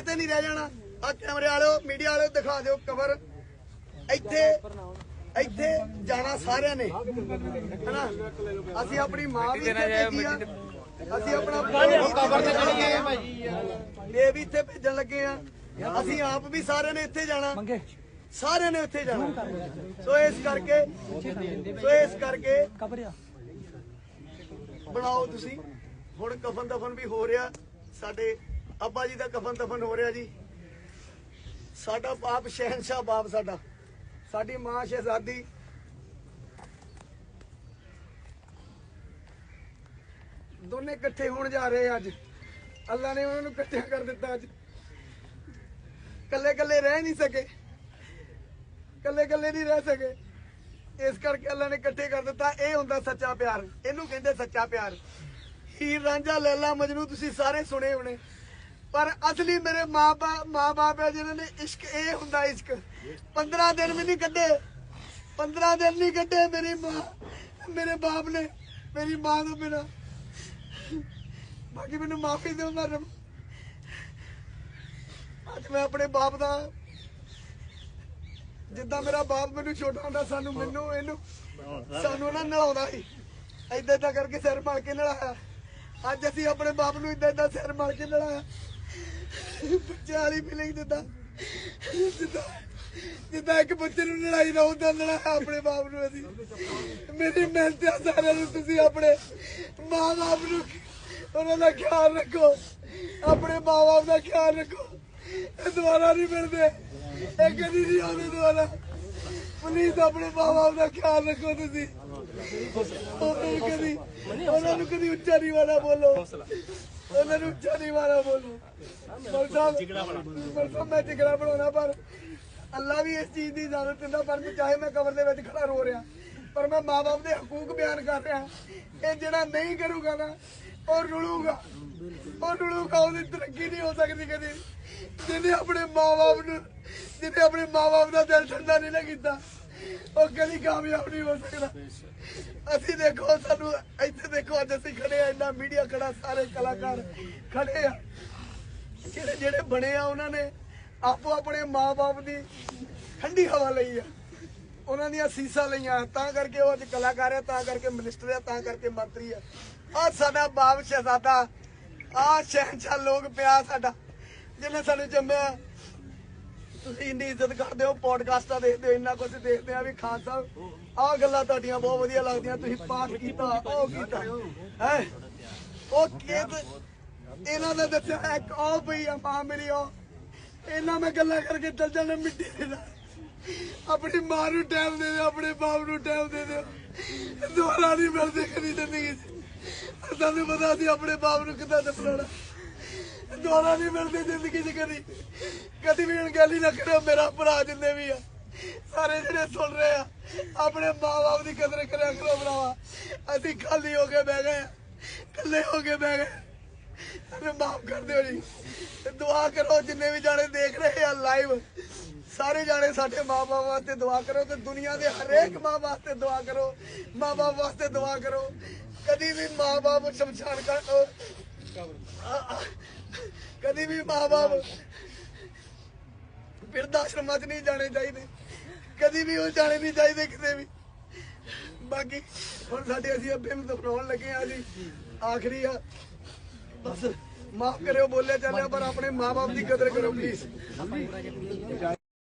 ਕਿਤੇ ਨਹੀਂ ਰਹਿ ਜਾਣਾ। ਆ ਕੈਮਰੇ ਵਾਲਿਓ ਮੀਡੀਆ ਵਾਲਿਓ ਦਿਖਾ ਦਿਓ ਕਵਰ ਇੱਥੇ ਇੱਥੇ ਜਾਣਾ ਸਾਰਿਆਂ ਨੇ। ਹਨਾ? ਅਸੀਂ ਆਪਣੀ ਮਾਂ ਵੀ ਇੱਥੇ ਭੇਜੀ ਆ। ਅਸੀਂ ਆਪਣਾ ਕਵਰ ਤੇ ਚੜੀਏ ਭਾਈ। ਇਹ ਵੀ ਇੱਥੇ ਭੇਜਣ ਲੱਗੇ ਆ। ਅਸੀਂ ਆਪ ਵੀ ਸਾਰਿਆਂ ਨੇ ਇੱਥੇ ਜਾਣਾ। ਸਾਰਿਆਂ ਨੇ ਉੱਥੇ ਜਾਣਾ। ਸੋ ਇਸ ਕਰਕੇ ਸੋ ਇਸ ਕਰਕੇ ਕਬਰਿਆ ਬਣਾਓ ਤੁਸੀਂ। ਹੁਣ ਕਫਨ ਦਫਨ ਵੀ ਹੋ ਰਿਹਾ। ਸਾਡੇ ਅੱਬਾ ਜੀ ਦਾ ਕਫਨ ਦਫਨ ਹੋ ਰਿਹਾ ਜੀ। ਸਾਡਾ ਬਾਪ ਸ਼ਹਿਨशाह ਬਾਪ ਸਾਡਾ। ਸਾਡੀ ਮਾਂ ਸ਼ਹਿਜ਼ਾਦੀ। ਦੋਨੇ ਇਕੱਠੇ ਹੋਣ ਜਾ ਰਹੇ ਅੱਜ। ਅੱਲਾ ਨੇ ਉਹਨਾਂ ਨੂੰ ਇਕੱਠਿਆਂ ਕਰ ਦਿੱਤਾ ਅੱਜ। ਕੱਲੇ ਕੱਲੇ ਰਹਿ ਨਹੀਂ ਸਕੇ। ਕੱਲੇ ਕੱਲੇ ਨਹੀਂ ਰਹਿ ਸਕੇ। ਇਸ ਕਰਕੇ ਅੱਲਾ ਨੇ ਇਕੱਠੇ ਕਰ ਦਿੱਤਾ। ਇਹ ਹੁੰਦਾ ਸੱਚਾ ਪਿਆਰ। ਇਹਨੂੰ ਕਹਿੰਦੇ ਸੱਚਾ ਪਿਆਰ। ਹੀਰ ਰਾਂਝਾ, ਲੈਲਾ, ਮਜਨੂ, ਤੁਸੀਂ ਸਾਰੇ ਸੁਣੇ ਹੋਣੇ। ਪਰ ਅਸਲੀ ਮੇਰੇ ਮਾਪਾ ਮਾਪੇ ਆ ਜਿਨ੍ਹਾਂ ਨੇ ਇਸ਼ਕ, ਇਹ ਹੁੰਦਾ ਇਸ਼ਕ 15 ਦਿਨ ਵੀ ਨਹੀਂ ਕੱਢੇ 15 ਦਿਨ ਨਹੀਂ ਕੱਢੇ ਮੇਰੀ ਮਾਂ, ਮੇਰੇ ਬਾਪ ਨੇ, ਮੇਰੀ ਮਾਂ ਤੋਂ ਬਿਨਾ। ਬਾਕੀ ਮੈਨੂੰ ਮਾਫੀ ਦਿਓ ਮੈਂ ਅੱਜ ਮੈਂ ਆਪਣੇ ਬਾਪ ਦਾ, ਜਿੱਦਾਂ ਮੇਰਾ ਬਾਪ ਮੈਨੂੰ ਛੋਟਾ ਹੁੰਦਾ, ਸਾਨੂੰ ਮੈਨੂੰ, ਇਹਨੂੰ, ਸਾਨੂੰ ਨਾ ਨਲਾਉਂਦਾ ਸੀ। ਏਦਾਂ ਏਦਾਂ ਕਰਕੇ ਸਿਰ ਮਾਰ ਕੇ ਨਲਾਇਆ ਅੱਜ ਅਸੀਂ ਆਪਣੇ ਬਾਪ ਨੂੰ ਏਦਾਂ ਏਦਾਂ ਸਿਰ ਮਾਰ ਕੇ ਨਲਾਇਆ ਬੱਚਿਆਂ ਵਾਲੀ ਫੀਲਿੰਗ ਦਿੰਦਾ ਜਿੱਦਾਂ ਜਿੱਦਾਂ ਇੱਕ ਬੱਚੇ ਨੂੰ ਲੜਾਈ ਨਾ ਹੁੰਦਾ ਲੜਾਇਆ ਆਪਣੇ ਬਾਪ ਨੂੰ ਅਸੀਂ। ਮੇਰੀ ਮਿਹਨਤ ਆ ਸਾਰਿਆਂ ਨੂੰ, ਤੁਸੀਂ ਆਪਣੇ ਮਾਂ ਬਾਪ ਨੂੰ ਉਹਨਾਂ ਦਾ ਖਿਆਲ ਰੱਖੋ। ਆਪਣੇ ਮਾਂ ਬਾਪ ਦਾ ਖਿਆਲ ਰੱਖੋ। ਇਹ ਦੁਬਾਰਾ ਨਹੀਂ ਮਿਲਦੇ। ਇਹ ਕਦੀ ਨਹੀਂ ਆਉਂਦੇ ਦੁਬਾਰਾ। ਪਲੀਜ਼ ਆਪਣੇ ਮਾਂ ਬਾਪ ਦਾ ਖਿਆਲ ਰੱਖੋ ਤੁਸੀਂ। ਉਹਨਾਂ ਨੂੰ ਕਦੀ ਉਹਨਾਂ ਨੂੰ ਕਦੀ ਉੱਚਾ ਨਹੀਂ ਵਾਲਾ ਬੋਲੋ। ਉਹਨਾਂ ਨੂੰ ਉੱਚਾ ਨਹੀਂ ਵਾਲਾ ਬੋਲੋ। ਮਰਸਾ ਮਰਸਾ ਮੈਂ ਟਿਕੜਾ ਬਣਾਉਣਾ, ਪਰ ਅੱਲਾ ਵੀ ਇਸ ਚੀਜ਼ ਦੀ ਇਜਾਜ਼ਤ ਦਿੰਦਾ, ਪਰ ਚਾਹੇ ਮੈਂ ਕਬਰ ਦੇ ਵਿੱਚ ਖੜਾ ਰੋ ਰਿਹਾ, ਪਰ ਮੈਂ ਮਾਪੇ ਦੇ ਹਕੂਕ ਬਿਆਨ ਕਰ ਰਿਹਾ। ਇਹ ਜਿਹੜਾ ਨਹੀਂ ਕਰੂਗਾ ਨਾ, ਉਹ ਰੁਲੂਗਾ। ਉਹ ਰੁਲੂਗਾ, ਉਹਦੀ ਤਰੱਕੀ ਨਹੀਂ ਹੋ ਸਕਦੀ ਕਦੇ। ਜਿਹਨੇ ਆਪਣੇ ਮਾਪੇ ਨੂੰ ਜਿਹਨੇ ਆਪਣੇ ਮਾਪੇ ਦਾ ਦਿਲ ਠੰਡਾ ਨਹੀਂ ਨਾ ਕੀਤਾ, ਉਹ ਕਦੀ ਕਾਮਯਾਬ ਨਹੀਂ ਹੋ ਸਕਦਾ। ਅਸੀਂ ਦੇਖੋ, ਸਾਨੂੰ ਅਸੀਂ ਖੜੇ ਮੀਡੀਆ ਖੜਾ, ਸਾਰੇ ਕਲਾਕਾਰ ਖੜੇ ਆ। ਜਿਹੜੇ ਜਿਹੜੇ ਬਣੇ ਆ, ਉਹਨਾਂ ਨੇ ਆਪੋ ਆਪਣੇ ਮਾਪੇ ਦੀ ਠੰਡੀ ਹਵਾ ਲਈ ਆ। ਉਹਨਾਂ ਦੀਆਂ ਸੀਸਾਂ ਲਈਆਂ, ਤਾਂ ਕਰਕੇ ਉਹ ਅੱਜ ਕਲਾਕਾਰ ਆ, ਤਾਂ ਕਰਕੇ ਮਿਨਿਸਟਰ ਆ, ਤਾਂ ਕਰਕੇ ਮੰਤਰੀ ਆ। ਆ ਸਾਡਾ ਬਾਪ ਸ਼ਹਿਜ਼ਾਦਾ ਆ ਸ਼ਹਿਨशाह ਲੋਕ ਪਿਆ ਸਾਡਾ, ਜਿਹਨੇ ਸਾਨੂੰ ਜੰਮਿਆ ਤੁਸੀਂ ਇੰਨੀ ਇੱਜ਼ਤ ਕਰਦੇ ਹੋ ਪੋਡਕਾਸਟਾਂ ਦੇਖਦੇ ਹੋ, ਇੰਨਾ ਕੁਝ ਦੇਖਦੇ ਆ ਵੀ ਖਾਨ ਸਾਹਿਬ, ਆਹ ਗੱਲਾਂ ਤੁਹਾਡੀਆਂ ਬਹੁਤ ਵਧੀਆ ਲੱਗਦੀਆਂ, ਤੁਸੀਂ ਪਾਠ ਕੀਤਾ, ਉਹ ਕੀਤਾ। ਹੈ? ਉਹ ਕਿਦ ਇਹਨਾਂ ਦਾ ਦੱਸਿਆ, ਇੱਕ ਉਹ ਪਈ ਆ, ਮਾਂ ਮੇਰੀ ਉਹ। ਇਹਨਾਂ ਮੈਂ ਗੱਲਾਂ ਕਰਕੇ ਚੱਲ ਜਾਣਾ ਮਿੱਟੀ ਦੇ ਨਾਲ। ਆਪਣੀ ਮਾਂ ਨੂੰ ਟਾਈਮ ਦੇ ਦਿਓ, ਆਪਣੇ ਬਾਪ ਨੂੰ ਟਾਈਮ ਦੇ ਦਿਓ। ਦੁਬਾਰਾ ਨਹੀਂ ਮਿਲਦੇ, ਕਦੀ ਜ਼ਿੰਦਗੀ 'ਚ। ਸਾਨੂੰ ਪਤਾ ਸੀ ਆਪਣੇ ਬਾਪ ਨੂੰ ਕਿੱਦਾਂ ਦਫਨਾਉਣਾ ਦੁਆਰਾ ਨਹੀਂ ਮਿਲਦੀ ਜ਼ਿੰਦਗੀ 'ਚ ਕਦੀ। ਕਦੀ ਵੀ ਅਣਗਹਿਲੀ ਨਾ ਕਰਿਓ, ਮੇਰਾ ਭਰਾ ਜਿੰਨੇ ਵੀ ਆ, ਸਾਰੇ ਜਿਹੜੇ ਸੁਣ ਰਹੇ ਆ, ਆਪਣੇ ਮਾਂ-ਬਾਪ ਦੀ ਕਦਰ ਕਰਿਆ ਕਰੋ ਭਰਾਵਾ। ਅਸੀਂ ਖਾਲੀ ਹੋ ਕੇ ਬਹਿ ਗਏ ਇਕੱਲੇ ਹੋ ਕੇ ਬਹਿ ਗਏ ਸਾਨੂੰ ਮਾਫ ਕਰ ਦਿਓ ਜੀ। ਦੁਆ ਕਰੋ, ਜਿੰਨੇ ਵੀ ਜਾਣੇ ਦੇਖ ਰਹੇ ਆ ਲਾਈਵ ਸਾਰੇ ਜਾਣੇ ਸਾਡੇ ਮਾਪੇ ਵਾਸਤੇ ਦੁਆ ਕਰੋ ਤੇ ਦੁਨੀਆ ਦੇ ਹਰੇਕ ਮਾਂ ਵਾਸਤੇ ਦੁਆ ਕਰੋ। ਮਾਂ-ਬਾਪ ਵਾਸਤੇ ਦੁਆ ਕਰੋ। ਕਦੀ ਵੀ ਮਾਂ-ਬਾਪ ਸ਼ਮਸ਼ਾਨ ਕਰ ਕਦੀ ਵੀ ਮਾਂ-ਬਾਪ ਬਿਰਧ ਆਸ਼ਰਮਾਂ 'ਚ ਨਹੀਂ ਜਾਣੇ ਚਾਹੀਦੇ। ਕਦੀ ਵੀ ਉਹ ਜਾਣੇ ਨਹੀਂ ਚਾਹੀਦੇ ਕਿਤੇ ਵੀ। ਬਾਕੀ ਹੁਣ ਸਾਡੇ ਅਸੀਂ ਅੱਬੇ ਨੂੰ ਦਫਨਾਉਣ ਲੱਗੇ ਆ ਜੀ। ਆਖਰੀ ਆ। ਬਸ ਮਾਫ ਕਰਿਓ, ਬੋਲਿਆ ਚੱਲਿਆ, ਪਰ ਆਪਣੇ ਮਾਪੇ ਦੀ ਕਦਰ ਕਰੋ ਪਲੀਜ਼